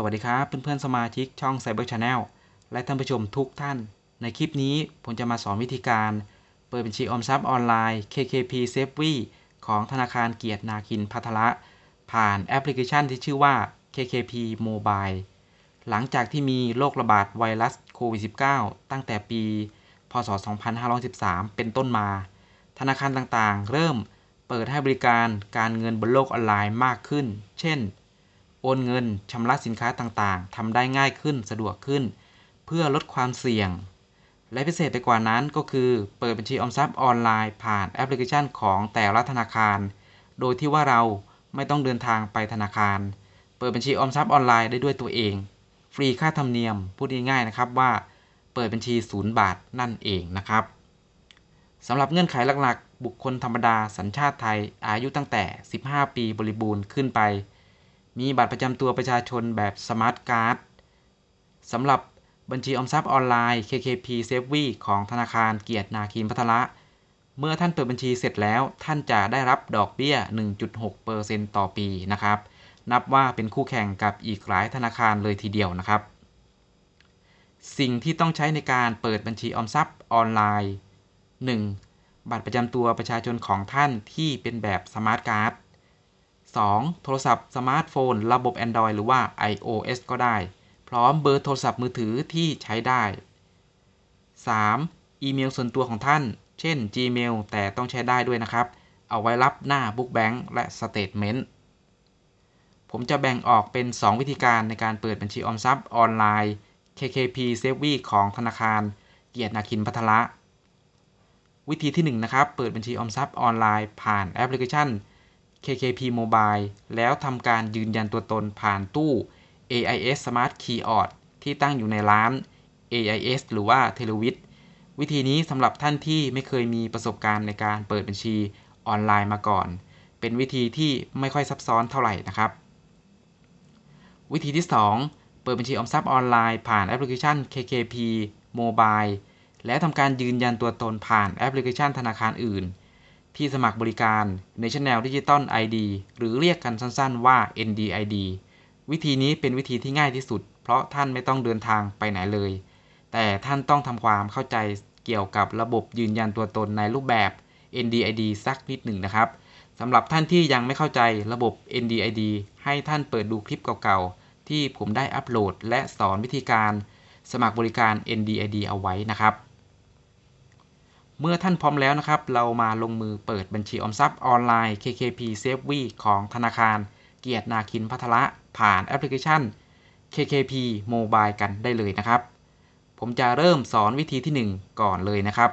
สวัสดีครับเพื่อนๆสมาชิกช่อง Cyber Channel และท่านผู้ชมทุกท่าน ในคลิปนี้ผมจะมาสอนวิธีการ เปิดบัญชีออมทรัพย์ออนไลน์ KKP s a v e ของธนาคารเกียรตินาคินพัทละผ่านแอปพลิเคชันที่ชื่อว่า KKP Mobile หลังจากที่มีโรคระบาดไวรัสโควิด -19 ตั้งแต่ปี พศ 2513 เป็นต้นมา ธนาคารต่างๆ เริ่มเปิดให้บริการการเงินบนโลกออนไลน์มากขึ้น เช่น โอนเงินชำระสินค้าต่างๆทำได้ง่ายขึ้นสะดวกขึ้น เพื่อลดความเสี่ยง และพิเศษไปกว่านั้นก็คือเปิดบัญชีออมทรัพย์ออนไลน์ผ่านแอปพลิเคชันของแต่ละธนาคาร โดยที่ว่าเราไม่ต้องเดินทางไปธนาคาร เปิดบัญชีออมทรัพย์ออนไลน์ได้ด้วยตัวเอง ฟรีค่าธรรมเนียมพูดง่ายๆนะครับว่าเปิดบัญชีศูนย์บาทนั่นเองนะครับสำหรับเงื่อนไขหลักๆ บุคคลธรรมดาสัญชาติไทยอายุตั้งแต่ 15 ปีบริบูรณ์ขึ้นไป มีบัตรประจำตัวประชาชนแบบสมาร์ทการ์ดสำหรับบัญชีออมทรัพย์ออนไลน์ KKP s a v e ของธนาคารเกียรตินาคินพัทละ เมื่อท่านเปิดบัญชีเสร็จแล้วท่านจะได้รับดอกเบี้ย 1.6%ต่อปีนะครับ นับว่าเป็นคู่แข่งกับอีกหลายธนาคารเลยทีเดียวนะครับ สิ่งที่ต้องใช้ในการเปิดบัญชีออมทรัพย์ออนไลน์ 1. บัตรประจำตัวประชาชนของท่านที่เป็นแบบสมาร์ทการ์ด 2. โทรศัพท์สมาร์ทโฟน ระบบ Android หรือว่า iOS ก็ได้ พร้อมเบอร์โทรศัพท์มือถือที่ใช้ได้ 3. อีเมลส่วนตัวของท่าน เช่น Gmail แต่ต้องใช้ได้ด้วยนะครับ เอาไว้รับหน้า Book Bank และ Statement ผมจะแบ่งออกเป็น 2 วิธีการในการเปิดบัญชีออมทรัพย์ออนไลน์ KKP s a v e ของธนาคาร เกียรตินาคินพัทละ วิธีที่ 1 นะครับ เปิดบัญชีออมทรัพย์ออนไลน์ผ่านแอปพลิเคชัน KKP Mobile แล้วทำการยืนยันตัวตนผ่านตู้ AIS Smart Kiosk ที่ตั้งอยู่ในร้าน AIS หรือว่า t e l e w i t วิธีนี้สำหรับท่านที่ไม่เคยมีประสบการณ์ในการเปิดบัญชีออนไลน์มาก่อน เป็นวิธีที่ไม่ค่อยซับซ้อนเท่าไหร่นะครับ วิธีที่ 2 เปิดบัญชีออมทรัพย์ออนไลน์ผ่านแอปพลิเคชัน KKP Mobile และทำการยืนยันตัวตนผ่านแอปพลิเคชันธนาคารอื่น ที่สมัครบริการ National Digital ID หรือเรียกกันสั้นๆว่า NDID วิธีนี้เป็นวิธีที่ง่ายที่สุด เพราะท่านไม่ต้องเดินทางไปไหนเลย แต่ท่านต้องทำความเข้าใจเกี่ยวกับระบบยืนยันตัวตนในรูปแบบ NDID สักนิดหนึ่งนะครับสำหรับท่านที่ยังไม่เข้าใจระบบ NDID ให้ท่านเปิดดูคลิปเก่าๆ ที่ผมได้อัปโหลดและสอนวิธีการสมัครบริการ NDID เอาไว้นะครับ เมื่อท่านพร้อมแล้วนะครับ เรามาลงมือเปิดบัญชีออมทรัพย์ออนไลน์ KKP s a v e ของธนาคาร เกียรตินาคินพัทละผ่านแอปพลิเคชัน KKP Mobile กันได้เลยนะครับ ผมจะเริ่มสอนวิธีที่ 1 ก่อนเลยนะครับ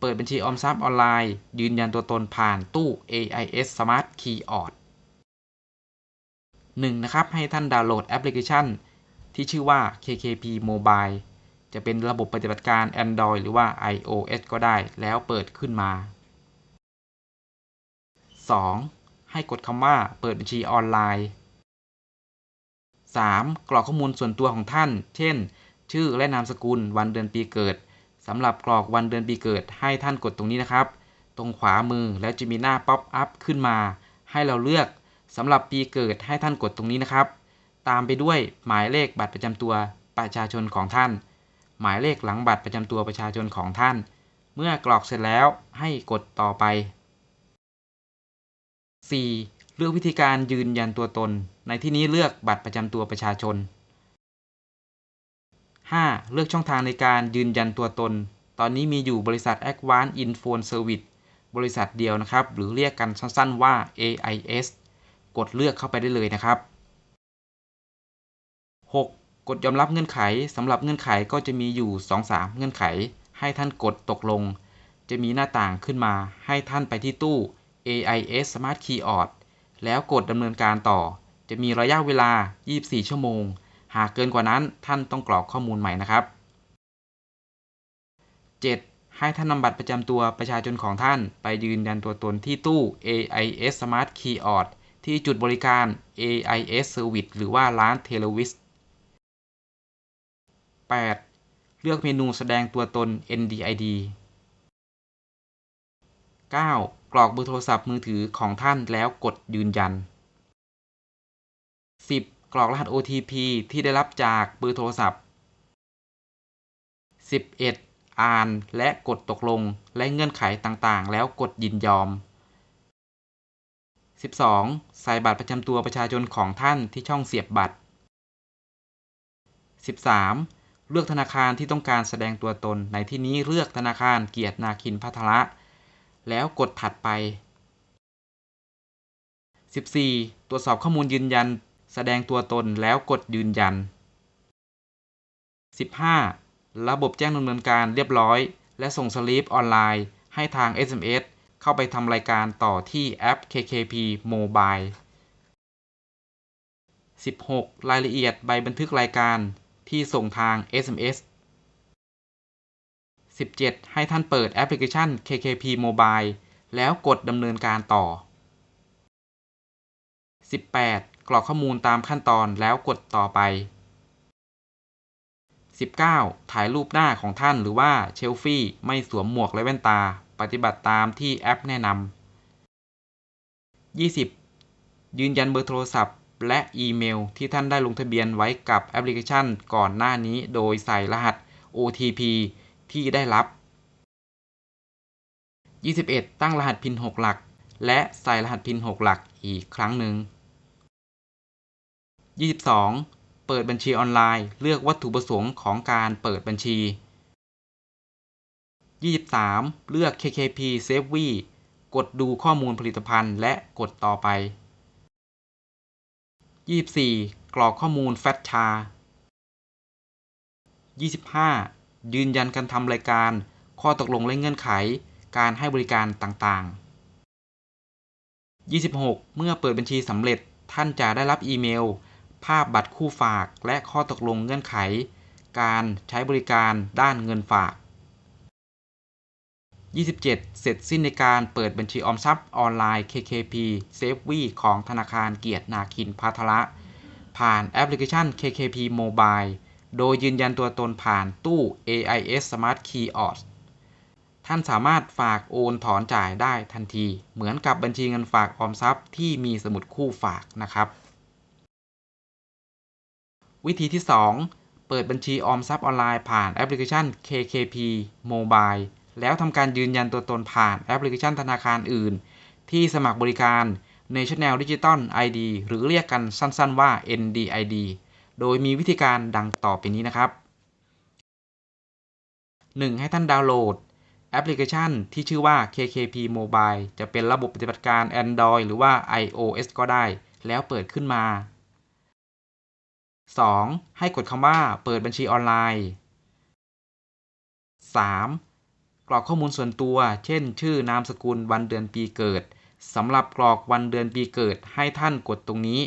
เปิดบัญชีออมทรัพย์ออนไลน์ ยืนยันตัวตนผ่านตู้ AIS Smart Kiosk 1. นะครับ ให้ท่านดาวน์โหลดแอปพลิเคชัน ที่ชื่อว่า KKP Mobile จะเป็นระบบปฏิบัติการ Android หรือว่า iOS ก็ได้แล้วเปิดขึ้นมา 2. ให้กดคำว่าเปิดบัญชีออนไลน์ 3. กรอกข้อมูลส่วนตัวของท่าน เช่น ชื่อและนามสกุล วันเดือนปีเกิดสำหรับกรอกวันเดือนปีเกิดให้ท่านกดตรงนี้นะครับ ตรงขวามือแล้วจะมีหน้าป๊อปอัพขึ้นมา ให้เราเลือกสำหรับปีเกิดให้ท่านกดตรงนี้นะครับ ตามไปด้วยหมายเลขบัตรประจำตัวประชาชนของท่าน หมายเลขหลังบัตรประจำตัวประชาชนของท่าน เมื่อกรอกเสร็จแล้วให้กดต่อไป 4. เลือกวิธีการยืนยันตัวตน ในที่นี้เลือกบัตรประจำตัวประชาชน 5. เลือกช่องทางในการยืนยันตัวตน ตอนนี้มีอยู่บริษัท a d v a n c e Infone Service บริษัทเดียวนะครับ หรือเรียกกันสั้นๆว่า AIS กดเลือกเข้าไปได้เลยนะครับ 6. กดยอมรับเงื่อนไขสำหรับเงื่อนไขก็จะมีอยู่ 2-3 เงื่อนไข ให้ท่านกดตกลง จะมีหน้าต่างขึ้นมา ให้ท่านไปที่ตู้ AIS Smart Kiosk แล้วกดดำเนินการต่อ จะมีระยะเวลา 24 ชั่วโมง หากเกินกว่านั้นท่านต้องกรอกข้อมูลใหม่นะครับ 7. ให้ท่านนำบัตรประจำตัวประชาชนของท่าน ไปยืนยันตัวตนที่ตู้ AIS Smart Kiosk ที่จุดบริการ AIS Service หรือว่าร้าน t e l e v i s 8. เลือกเมนูแสดงตัวตน NDID 9. กรอกเบอร์โทรศัพท์มือถือของท่านแล้วกดยืนยัน 10. กรอกรหัส OTP ที่ได้รับจากเบอร์โทรศัพท์ 11. อ่านและกดตกลงและเงื่อนไขต่างๆ แล้วกดยินยอม 12. ใส่บัตรประจำตัวประชาชนของท่านที่ช่องเสียบบัตร 13. เลือกธนาคารที่ต้องการแสดงตัวตน ในที่นี้เลือกธนาคารเกียรตินาคินพัทระ แล้วกดถัดไป 14. ตรวจสอบข้อมูลยืนยัน แสดงตัวตนแล้วกดยืนยัน 15. ระบบแจ้งดำเนินการเรียบร้อย และส่งสลิปออนไลน์ ให้ทาง SMS เข้าไปทำรายการต่อที่แอป KKP Mobile 16. รายละเอียดใบบันทึกรายการ ที่ส่งทาง SMS 17. ให้ท่านเปิดแอปพลิเคชัน KKP Mobile แล้วกดดำเนินการต่อ 18. กรอกข้อมูลตามขั้นตอนแล้วกดต่อไป 19. ถ่ายรูปหน้าของท่านหรือว่าเชลฟี่ไม่สวมหมวกและแว่นตา ปฏิบัติตามที่แอปแนะนำ 20. ยืนยันเบอร์โทรศัพท์ และอีเมลที่ท่านได้ลงทะเบียนไว้กับแอปพลิเคชันก่อนหน้านี้โดยใส่รหัส OTP ที่ได้รับ 21. ตั้งรหัสพิน6หลัก และใส่รหัสพิน6หลักอีกครั้งหนึ่ง 22. เปิดบัญชีออนไลน์ เลือกวัตถุประสงค์ของการเปิดบัญชี 23. เลือก KKP Save V กดดูข้อมูลผลิตภัณฑ์และกดต่อไป 24. กรอกข้อมูลแฟตชา 25. ยืนยันการทำรายการ ข้อตกลงและเงื่อนไข การให้บริการต่างๆ 26. เมื่อเปิดบัญชีสำเร็จท่านจะได้รับอีเมล ภาพบัตรคู่ฝากและข้อตกลงเงื่อนไข การใช้บริการด้านเงินฝาก 27. เสร็จสิ้นในการเปิดบัญชีออมทรัพย์ออนไลน์ KKP Save V ของธนาคารเกียรตินาคินพัทระผ่านแอปพลิเคชัน KKP Mobile โดยยืนยันตัวตนผ่านตู้ AIS Smart Kiosk ท่านสามารถฝากโอนถอนจ่ายได้ทันที เหมือนกับบัญชีเงินฝากออมทรัพย์ที่มีสมุดคู่ฝากนะครับ วิธีที่ 2 เปิดบัญชีออมทรัพย์ออนไลน์ผ่านแอปพลิเคชัน KKP Mobile แล้วทำการยืนยันตัวตนผ่านแอปพลิเคชันธนาคารอื่น ที่สมัครบริการ National Digital ID หรือเรียกกันสั้นๆว่า NDID โดยมีวิธีการดังต่อไปนี้นะครับ 1. ให้ท่านดาวน์โหลดแอปพลิเคชันที่ชื่อว่า KKP Mobile จะเป็นระบบปฏิบัติการ Android หรือว่า iOS ก็ได้ แล้วเปิดขึ้นมา 2. ให้กดคำว่าเปิดบัญชีออนไลน์ 3. กรอกข้อมูลส่วนตัว เช่น ชื่อนามสกุลวันเดือนปีเกิดสำหรับกรอกวันเดือนปีเกิดให้ท่านกดตรงนี้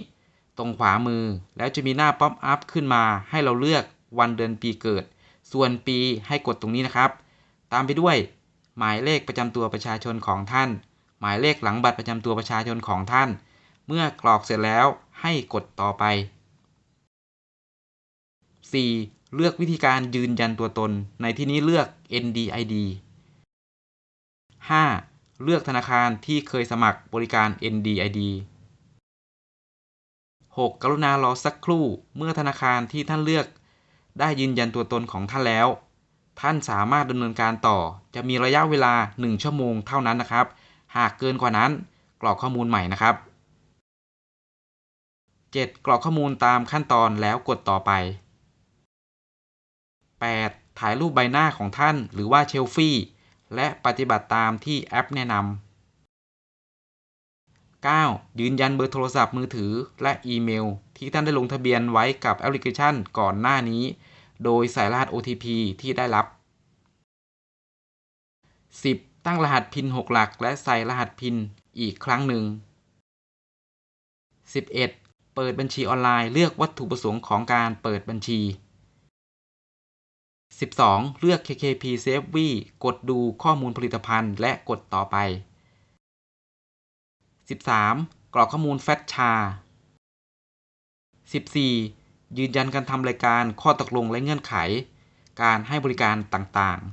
ตรงขวามือแล้วจะมีหน้าป๊อปอัพขึ้นมาให้เราเลือกวันเดือนปีเกิด ส่วนปีให้กดตรงนี้นะครับ ตามไปด้วย หมายเลขประจำตัวประชาชนของท่าน หมายเลขหลังบัตรประจำตัวประชาชนของท่าน เมื่อกรอกเสร็จแล้วให้กดต่อไป 4. เลือกวิธีการยืนยันตัวตน ในที่นี้เลือก NDID 5. เลือกธนาคารที่เคยสมัครบริการ NDID 6. กรุณารอสักครู่ เมื่อธนาคารที่ท่านเลือก ได้ยืนยันตัวตนของท่านแล้ว ท่านสามารถดำเนินการต่อ จะมีระยะเวลา 1 ชั่วโมงเท่านั้นนะครับ หากเกินกว่านั้น กรอกข้อมูลใหม่นะครับ 7. กรอกข้อมูลตามขั้นตอนแล้วกดต่อไป 8. ถ่ายรูปใบหน้าของท่านหรือว่าเชลฟี่ และปฏิบัติตามที่แอปแนะนำ 9. ยืนยันเบอร์โทรศัพท์มือถือและอีเมล ที่ท่านได้ลงทะเบียนไว้กับแอปพลิเคชันก่อนหน้านี้ โดยใส่รหัส OTP ที่ได้รับ 10. ตั้งรหัสพิน6หลัก และใส่รหัสพินอีกครั้งหนึ่ง 11. เปิดบัญชีออนไลน์เลือกวัตถุประสงค์ของการเปิดบัญชี 12. เลือก KKP Save V กดดูข้อมูลผลิตภัณฑ์ และกดต่อไป 13. กรอกข้อมูลแฟตชา 14. ยืนยันการทำรายการข้อตกลงและเงื่อนไข การให้บริการต่างๆ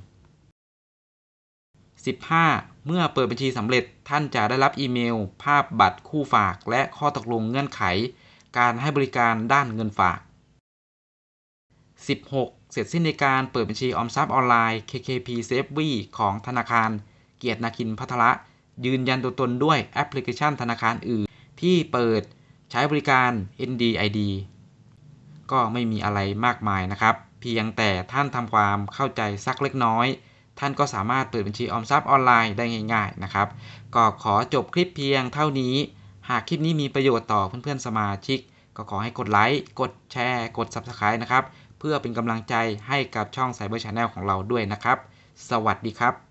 15. เมื่อเปิดบัญชีสำเร็จท่านจะได้รับอีเมล ภาพบัตรคู่ฝากและข้อตกลงเงื่อนไข การให้บริการด้านเงินฝาก 16. เสร็จสิ้นในการเปิดบัญชีออมทรัพย์ออนไลน์ KKP SafeV ของธนาคาร เกียรตินาคินพัทระ ยืนยันตัวตนด้วยแอปพลิเคชันธนาคารอื่น ที่เปิดใช้บริการ NDID ก็ไม่มีอะไรมากมายนะครับ เพียงแต่ท่านทำความเข้าใจสักเล็กน้อย ท่านก็สามารถเปิดบัญชีออมทรัพย์ออนไลน์ได้ง่าย ๆนะครับ ก็ขอจบคลิปเพียงเท่านี้ หากคลิปนี้มีประโยชน์ต่อเพื่อนๆสมาชิก ก็ขอให้กดไลค์ กดแชร์ กด Subscribe นะครับ เพื่อเป็นกำลังใจให้กับช่อง Cyber Channel ของเราด้วยนะครับ สวัสดีครับ